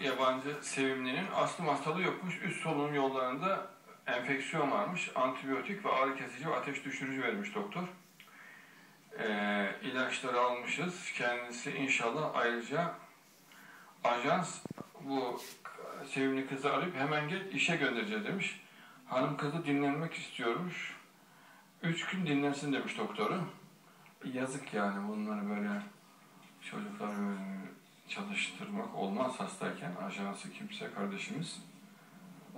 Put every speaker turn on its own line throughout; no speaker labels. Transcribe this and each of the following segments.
yabancı sevimlinin astım hastalığı yokmuş. Üst solunum yollarında enfeksiyon varmış. Antibiyotik ve ağrı kesici ve ateş düşürücü vermiş doktor. Ee, ilaçları almışız. Kendisi inşallah ayrıca ajans bu sevimli kızı arayıp hemen gel işe göndereceğiz demiş. Hanım kızı dinlenmek istiyormuş. Üç gün dinlensin demiş doktoru. Yazık yani bunları böyle çocukları böyle çalıştırmak olmaz hastayken. Ajansı kimse kardeşimiz.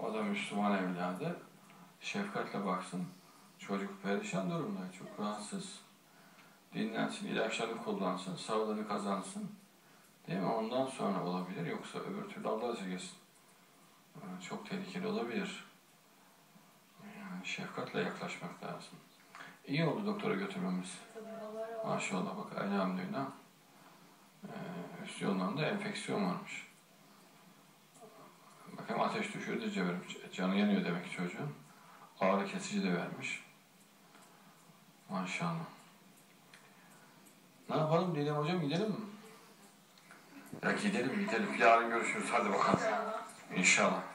O da Müslüman evladı. Şefkatle baksın. Çocuk perişan durumda. Çok rahatsız. Dinlensin, ilaçlarını kullansın, sağlığını kazansın. Değil mi? Ondan sonra olabilir. Yoksa öbür türlü Allah esirgesin. Ee, Çok tehlikeli olabilir. Yani şefkatle yaklaşmak lazım. İyi oldu doktora götürmemiz. Maşallah bak elhamdülillah. Üst yollarında enfeksiyon varmış. Bak hem ateş düşürdü vermiş. Canı yanıyor demek ki çocuğun. Ağrı kesici de vermiş. Maşallah. Ne yapalım Didem hocam gidelim mi? Ya gidelim gidelim. Yarın görüşürüz. Hadi bakalım. İnşallah.